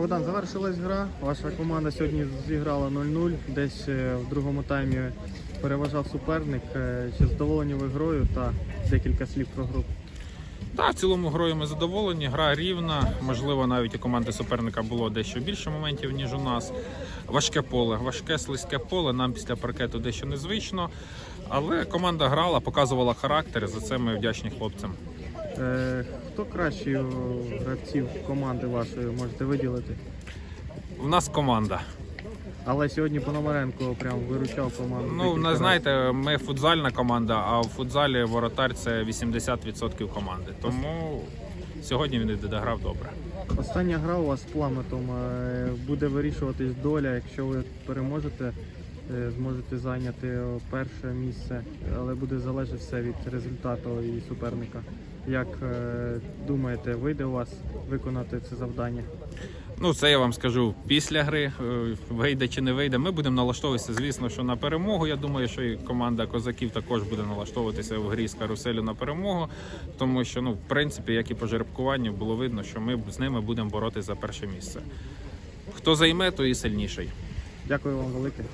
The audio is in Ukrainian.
Богдан, завершилась гра. Ваша команда сьогодні зіграла 0-0. Десь е, в другому таймі переважав суперник. Е, Чи задоволені ви грою та декілька слів про гру? Так, в цілому грою ми задоволені. Гра рівна. Можливо, навіть у команди суперника було дещо більше моментів, ніж у нас. Важке поле, важке слизьке поле. Нам після паркету дещо незвично. Але команда грала, показувала характер. За це ми вдячні хлопцям. Е, Хто кращий гравців команди вашої можете виділити? У нас команда. Але сьогодні Пономаренко прям виручав команду. Ну, не знаєте, ми футзальна команда, а в футзалі воротар це 80% команди. Тому сьогодні він і дограв добре. Остання гра у вас з пламетом е, буде вирішуватись доля. Якщо ви переможете, зможете зайняти е, перше місце, але буде залежати все від результату і суперника. Як е, думаєте, вийде у вас виконати це завдання? Ну, це я вам скажу після гри. Е, Вийде чи не вийде. Ми будемо налаштовуватися, звісно, що на перемогу. Я думаю, що і команда козаків також буде налаштовуватися в грі з каруселю на перемогу. Тому що, ну, в принципі, як і по жеребкуванню, було видно, що ми з ними будемо боротися за перше місце. Хто займе, той і сильніший. Дякую вам велике.